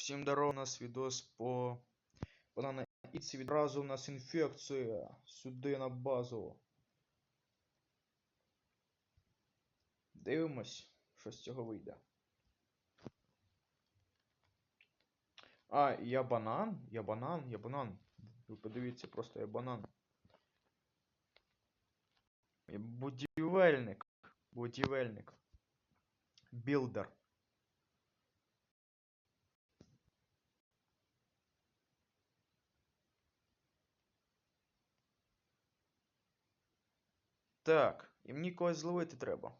всім здорово, у нас відос по банана Іці. Відразу у нас інфекція. Сюди на базу. Дивимось, що з цього вийде. А, я банан? Я банан, я банан. Ви подивіться, просто я банан. Я будівельник. Будівельник. Білдер. Так, і мені когось зловити треба.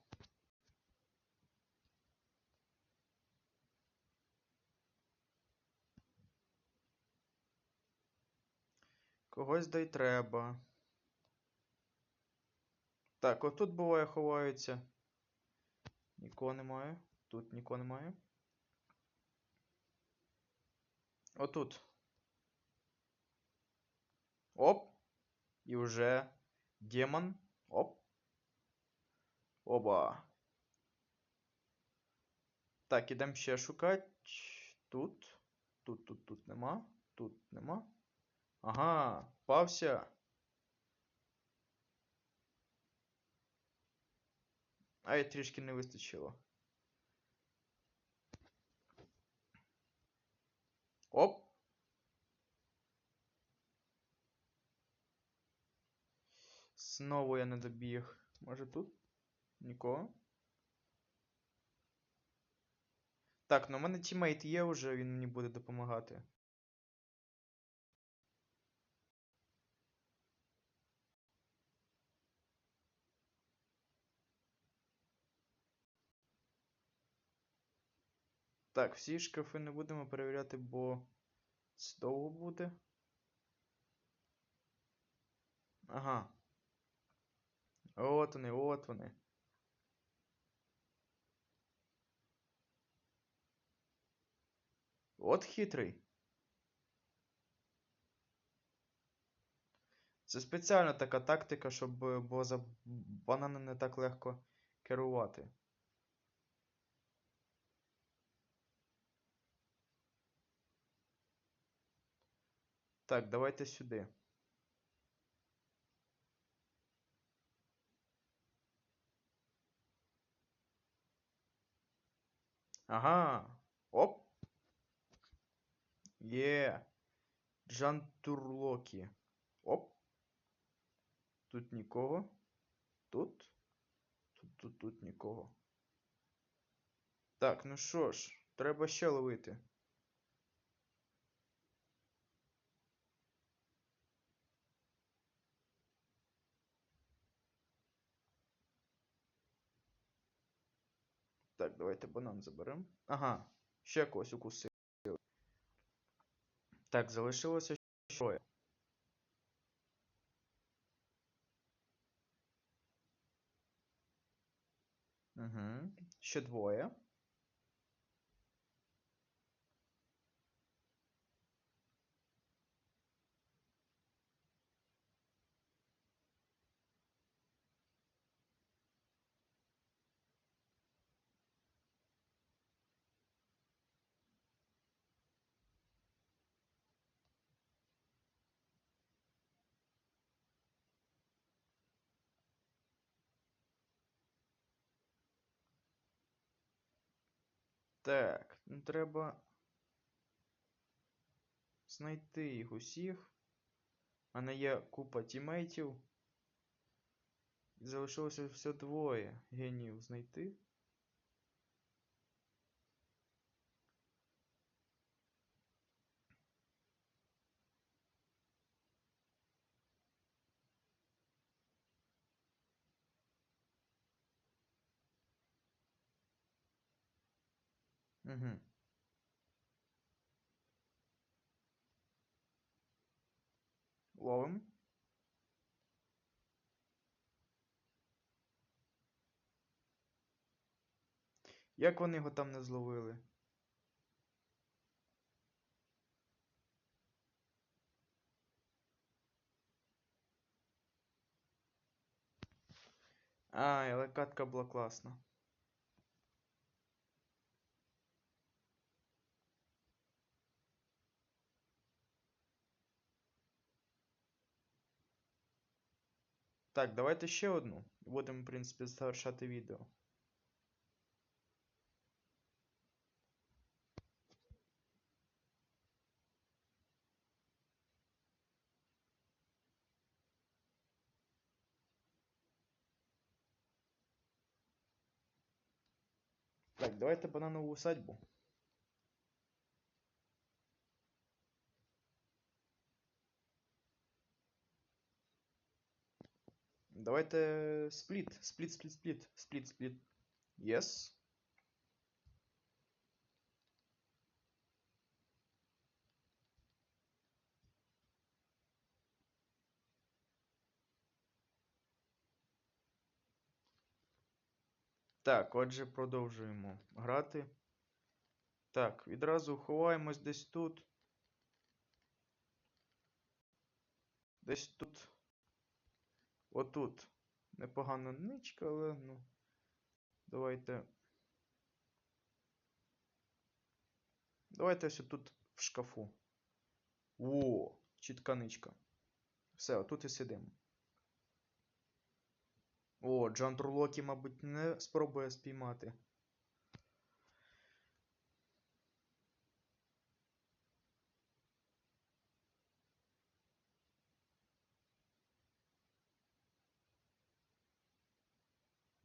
Когось дай треба. Так, отут буває ховаються. Нікого немає. Тут нікого немає. Отут. Оп. І вже демон. Оп. Оба. Так, ідемо ще шукати. Тут. Тут, тут, тут нема. Тут нема. Ага, пався. Ай, трішки не вистачило. Оп. Знову я не добіг. Може тут? Нікого? Так, ну в мене тімейт є вже, він мені буде допомагати. Так, всі шкафи не будемо перевіряти, бо це довго буде. Ага. От вони, от вони. От хитрий. Це спеціальна така тактика, щоб бо за банани не так легко керувати. Так, давайте сюди. Ага. Оп. Є. Джантурлокі. Оп. Тут нікого. Тут. Тут, тут, тут нікого. Так, ну що ж, треба ще ловити. Так, давайте банан заберемо. Ага, ще когось укусили. Так, залишилося ще троє. Угу. Ще двоє. Так, ну треба знайти їх усіх. У мене є купа тімейтів. Залишилося все двоє генів знайти. Угу. Ловим. Як вони його там не зловили? Ай, але катка була класна. Так, давайте ще одну. Будемо, в принципі, завершати відео. Так, давайте бананову усадьбу. Давайте спліт, спліт, спліт, спліт, спліт, спліт. Yes. Так, отже, продовжуємо грати. Так, відразу ховаємось десь тут. Десь тут. Отут. Непогана ничка, але ну. Давайте. Давайте ось тут в шкафу. О, чітка ничка. Все, отут і сидимо. О, Трурлокі, мабуть, не спробує спіймати.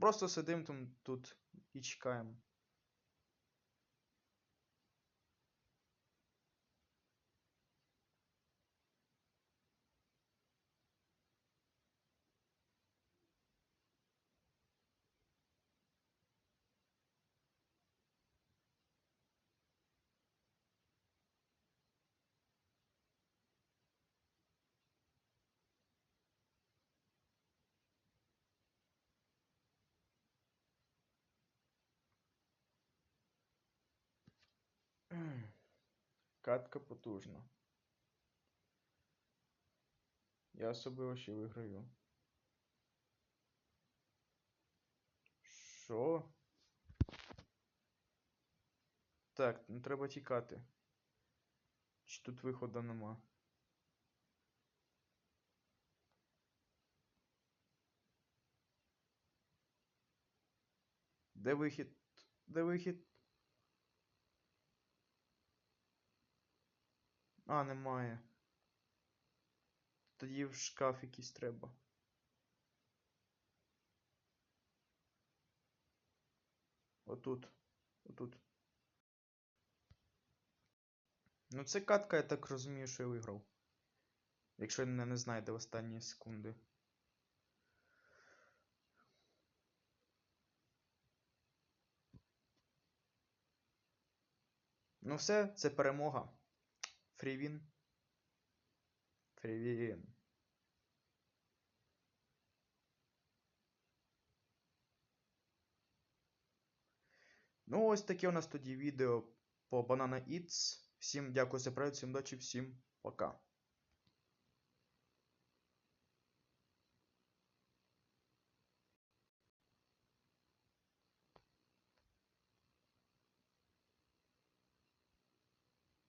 Просто сидим там тут і чекаємо. Катка потужна. Я особливо ще виграю. Що? Так, ну треба тікати. Чи тут виходу нема? Де вихід? Де вихід? А, немає. Тоді в шкаф якийсь треба. Отут. Отут. Ну, це катка, я так розумію, що я виграв. Якщо він мене не знайде в останні секунди. Ну все, це перемога. Фрівін. Фрівін. Ну, ось таке у нас тоді відео по Banana Eats. Всім дякую за перегляд, всім удачі, всім пока.